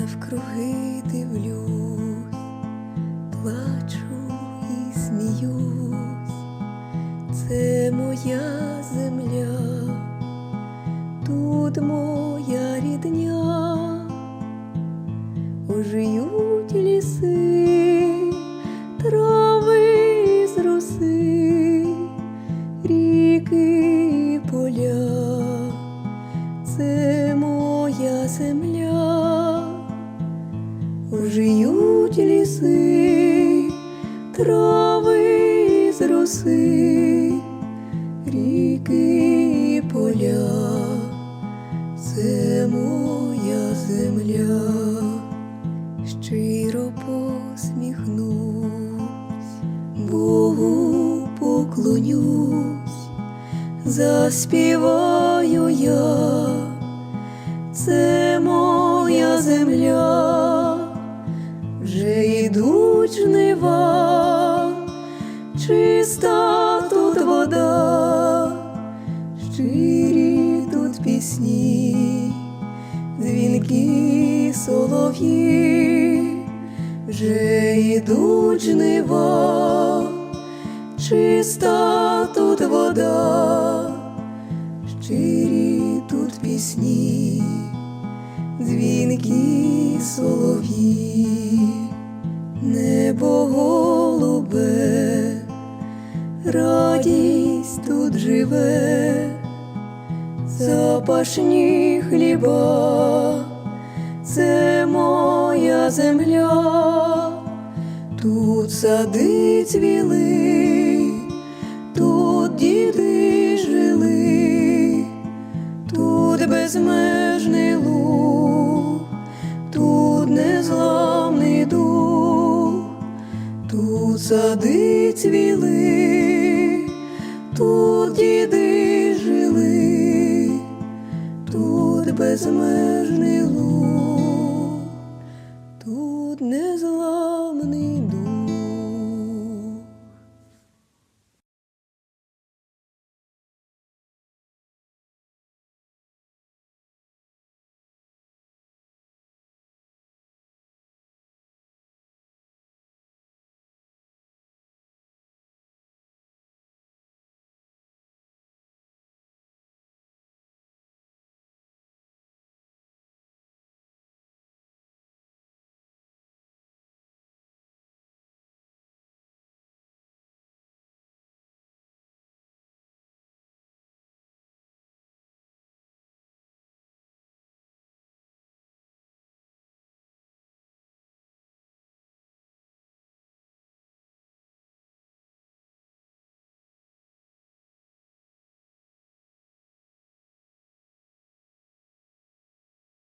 навкруги дивлюсь, плачу і сміюсь, це моя земля, тут моя рідня, ожиють ліси, ліси, трави з роси, ріки і поля, це моя земля, щиро посміхнусь, Богу поклонюсь заспіваю я, це моя земля, вже йдуть жнива, чиста тут вода, щирі тут пісні, дзвінки солов'ї, вже йдуть жнива чиста тут вода, щирі тут пісні, дзвінки солов'ї, небо голубе, радість тут живе, запашні хліба, це моя земля. Тут сади цвіли, тут діди жили, тут безмежний луг, тут незламний дух, тут сади цвіли, тут діди жили, тут безмежний луг,